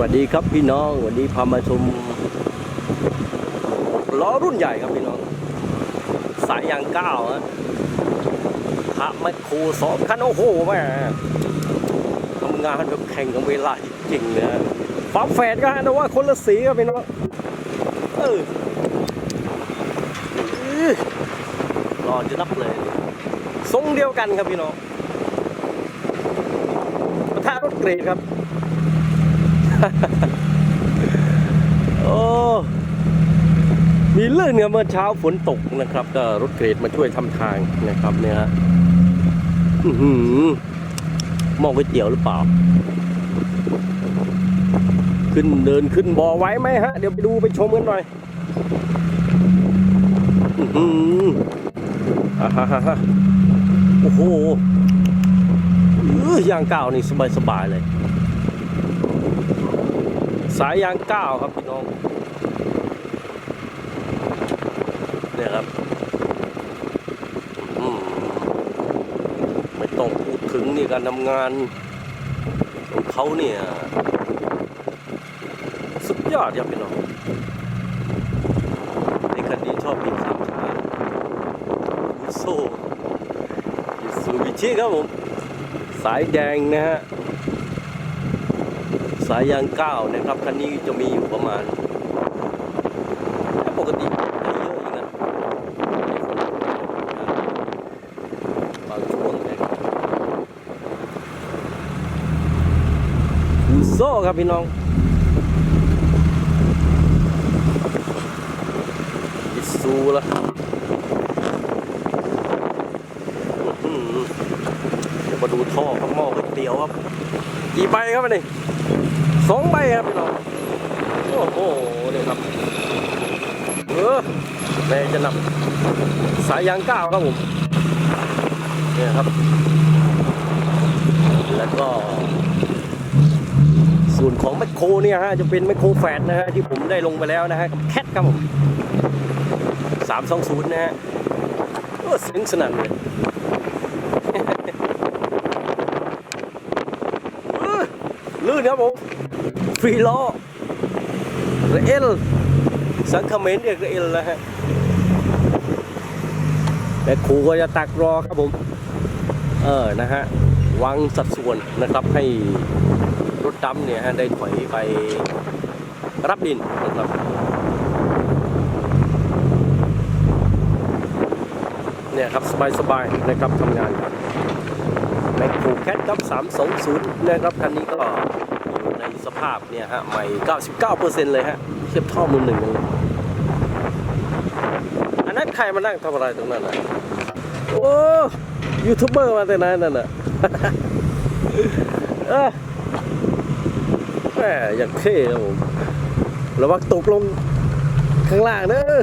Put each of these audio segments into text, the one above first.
วัสดีครับพี่น้องวันนี้พามาชมล้อรุ่นใหญ่ครับพี่น้อง สายยางเก้าฮะพระแมคโครสองคันโอ้โหแม่ทำงานแบบแข่งกับเวลาจริงๆนะฝาแฝดก็ฮะแต่ว่าคนละสีครับพี่น้องเอออื้อรอจะนับเลยทรงเดียวกันครับพี่น้องประทะรถเกรดครับ โอ้มีเรื่องเนี่ยเมื่อเช้าฝนตกนะครับ ก็รถเกรดมาช่วยทำทางนะครับ เนี่ยฮะอื้อหือหมองก๋วยเตี๋ยวหรือเปล่า ขึ้นเดินขึ้นบ่อไว้ไหมฮะ เดี๋ยวไปดูไปชมกันหน่อยอือหืออ่าฮะฮะฮะโอ้โหอย่างก้าวนี่สบายสบายๆเลย สายยางก้าวครับพี่น้อง เนี่ยครับไม่ต้องพูดถึงนี่การทำงานของเขาเนี่ย สุดยอดครับพี่น้องในคันนี้ชอบบินสามชาอุโซยูซูบิชิครับผม สายแดงนะฮะ สายยางก้าวนะครับคันนี้จะมีอยู่ประมาณปกติเยอะอย่างนั้นบางช่วงนะครับโซ่ครับพี่น้องอิซูละเดี๋ยวมาดูท่อข้างหม้อก๋วยเตี๋ยวครับ กี่ใบครับนี่ สองใบครับพี่น้องโอ้โหเนี่ยครับเออแม่จะนำสายยางก้าวครับผมเนี่ยครับ แล้วก็ ส่วนของแมคโครเนี่ยฮะจะเป็นแมคโครแฟดนะฮะที่ผมได้ลงไปแล้วนะฮะกับแคทครับผมสามสองศูนย์นะฮะโอ้สียงสนั่นเลยลื่นครับผม ฟรีล้อเรเอลสังคเมนเรียกเรเอลนะฮะแต่ครูก็จะตักรอครับผม เออนะฮะวางสัดส่วนนะครับให้รถดำเนี่ยฮะได้ถอยไปรับดินนะครับเนี่ยครับสบายๆนะครับทำงานแมคโครแคทครับ320นะครับคันนี้ก็ ในสภาพเนี่ยฮะใหม่ 99%เลยฮะเทียบท่ามือหนึ่งเลยอันนั้นใครมานั่งทำอะไรตรงนั้นอะโอ้ยูทูบเบอร์มาแต่ไหนนั่นน่ะแหมอย่างเท่ครับผมระวังตกลงข้างล่างเนอะ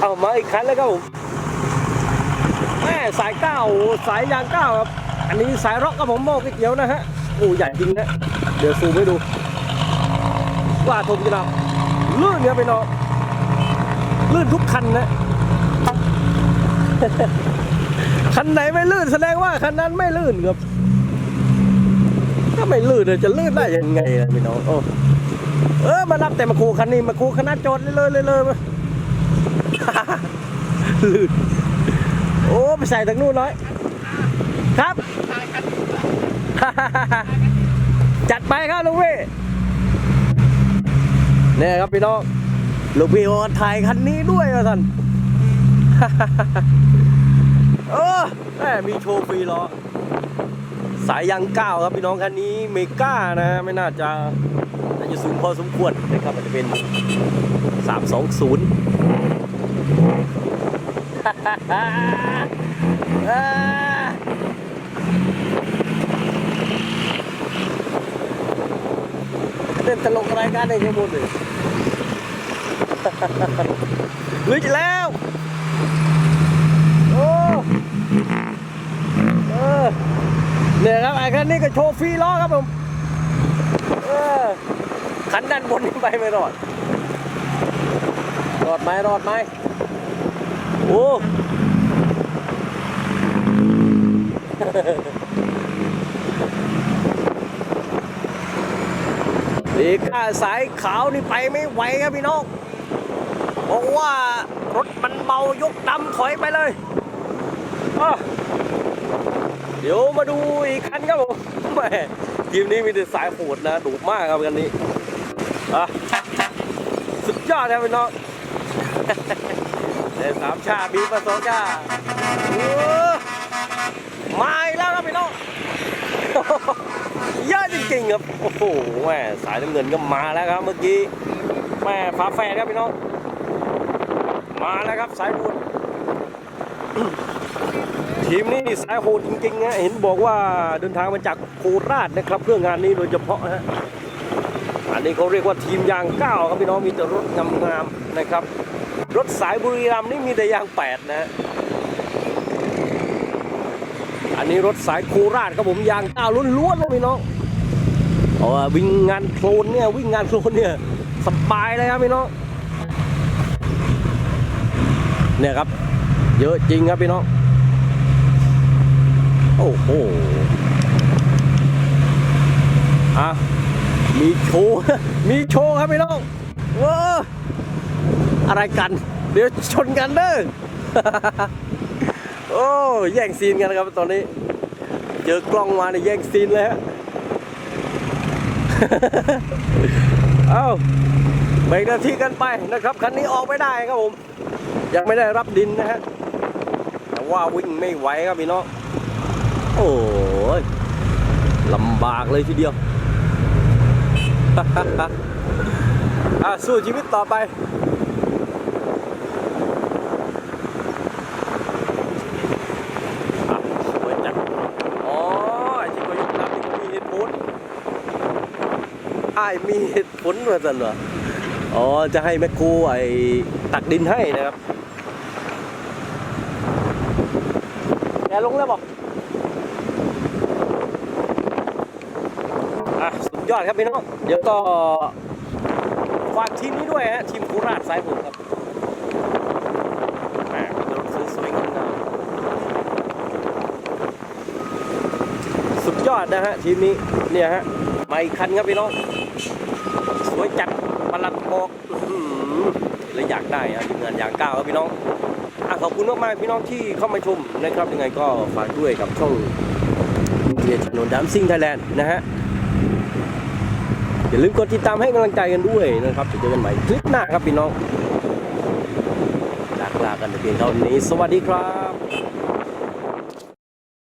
เอามาอีกคันแล้วครับผมแม่สายเก้าสายยางเก้าครับ อันนี้สายร็อกกับผมบอกก๋วยเตี๋ยวนะฮะโอ้ใหญ่จริงนะเดี๋ยวซูมให้ดู ว่าทมจะนำลื่นเนี่ยไปนอนลื่นทุกคันนะคันไหนไม่ลื่นแสดงว่าคันนั้นไม่ลื่นครับถ้าไม่ลื่นเนี่ยจะลื่นได้ยังไงล่ะพี่น้องโอ้เออมารับแต่มาคูคันนี้มาคูคณะโจทย์เลยเลยเลยเลยมาลื่นโอ้ไปใส่ทางนู้นน้อย ครับ จัดไปครับลุงพี่เนี่ยครับพี่น้องลุงพี่โอนถ่ายคันนี้ด้วยนะท่านเออแม่มีโชว์ฟรีล้อสายยางก้าวครับพี่น้องคันนี้เมก้านะ ไม่น่าจะน่าจะสูงพอสมควรนะครับมันจะเป็น 320 อ่า เล่นตลกรายการในชั่วโมงเลยลุยจะแล้ว โอ้เออเนี่ยครับไอ้คันนี้ก็โชว์ฟรีล้อครับผมเออคันด้านบนนี่ไปไม่รอด รอดไหมรอดไหมโอ้ อีกข้าสายขาวนี่ไปไม่ไหวครับพี่น้องเพราะว่ารถมันเบายกดำถอยไปเลยเดี๋ยวมาดูอีกคันครับผมแหม่ทีมนี้มีแต่สายโหดนะดุมากครับคันนี้อะสุดยอดครับพี่น้องเดสามชาบีมาสองชาอีกแล้วครับพี่น้อง เยอะจ ริงๆครับโอ้โหแม่สายน้ำเงินก็มาแล้วครับ เมื่อกี้แม่ฟ้าแฝดครับพี่น้องมาแล้วครับสายบุญทีมนี้นี่สายโหดจริงๆนะเห็นบอกว่าเดินทางมาจากโคราชนะครับ เพื่องานนี้โดยเฉพาะนะฮะอันนี้เขาเรียกว่าทีมยางเก้าครับพี่น้องมีแต่รถงามๆนะครับ รถสายบุรีรัมย์นี่มีแต่ยางแปดนะฮะอันนี้รถสายโคราชครับผมยางเก้าล้วนๆเลยพี่น้อง เอาว่าวิ่งงานโคลนเนี่ยวิ่งงานโคลนเนี่ยสบายเลยครับพี่น้องเนี่ยครับ เยอะจริงครับพี่น้องโอ้โหอะมีโชว์มีโชว์ครับพี่น้องเว้ออะไรกัน เดี๋ยวชนกันเด้อโอ้แย่งซีนกันนะครับตอนนี้ เจอกล้องมาเนี่ยแย่งซีนเลยฮะ เอ้าเบรกนาทีกันไปนะครับ คันนี้ออกไม่ได้ครับผม ยังไม่ได้รับดินนะฮะ แต่ว่าวิ่งไม่ไหวครับพี่น้อง โอ้ยลำบากเลยทีเดียวอะสู้ชีวิตต่อไป อะสวยจัดอ๋อไอ้ที่เขายกรับนี่เขามีเหตุผลไอ้ายมีเหตุผลมาสันเหรออ๋อ จะให้แมคโครไอ้ตักดินให้นะครับแกลงแล้วบอกอะสุดยอดครับพี่น้อง เดี๋ยวก็ฝากทีมนี้ด้วยฮะ ทีมโคราชสายผมครับแหมรถสวยๆงามๆสุดยอดนะฮะ ทีมนี้ เนี่ยฮะมาอีกคันครับพี่น้อง วยจัดประหลัดบอกอื้อหือยากได้อะทีมงานอย่างก้าวครับพี่น้องอะขอบคุณมากๆพี่น้องที่เข้ามาชมนะครับยังไงก็ฝากด้วยกับช่องเดียถนนดัมซิ่งไทยแลนด์นะฮะอย่าลืมกดติดตามให้กำลังใจกันด้วยนะครับเจอกันใหม่คลิปหน้าครับพี่น้องลาลากันแต่เพียงเท่านี้ สวัสดีครับ